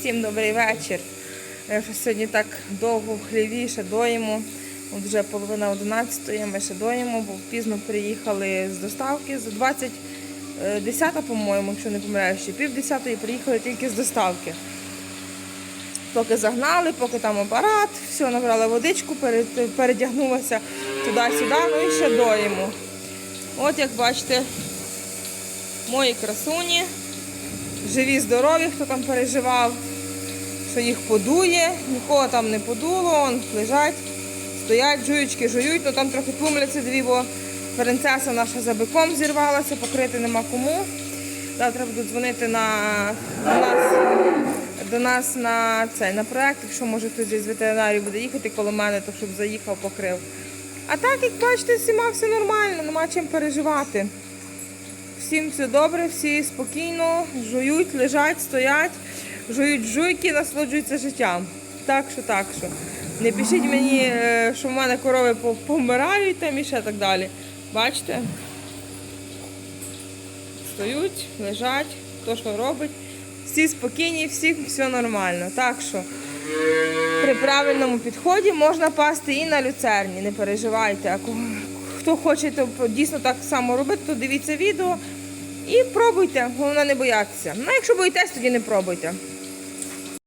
Всім добрий вечір. Е, що Сьогодні так довго в хліві, ще доїмо. От вже половина 11 ми ще доїмо, бо пізно приїхали з доставки. За 20, е, 10, по-моєму, якщо не помиляюсь, ще пів 10 приїхали тільки з доставки. Поки загнали, поки там апарат, все, набрала водичку, передягнулася туди-сюди, ну і ще доїмо. От як бачите, мої красуні, живі, здорові, хто там переживав, що їх подує, нікого там не подуло, он лежать, стоять, жуючки жують, ну там трохи тлумляться дві, бо принцеса наша за биком зірвалася, покрити нема кому. Завтра буду дзвонити на до нас, до нас на цей на проект, якщо може хтось з ветеринарів буде їхати коло мене, то щоб заїхав, покрив. А так, як бачите, всіма все нормально, нема чим переживати. Всім все добре, всі спокійно, жують, лежать, стоять, жують жуйки, насолоджуються життям. Так що, так що. Не пишіть мені, е, що в мене корови по- помирають там і ще так далі. Бачите? Стоють, лежать, хто що робить. Всі спокійні, всіх все нормально. Так що при правильному підході можна пасти і на люцерні, не переживайте. А хто хоче то дійсно так само робити, то дивіться відео і пробуйте. Головне не боятися. Ну, якщо боїтесь, тоді не пробуйте.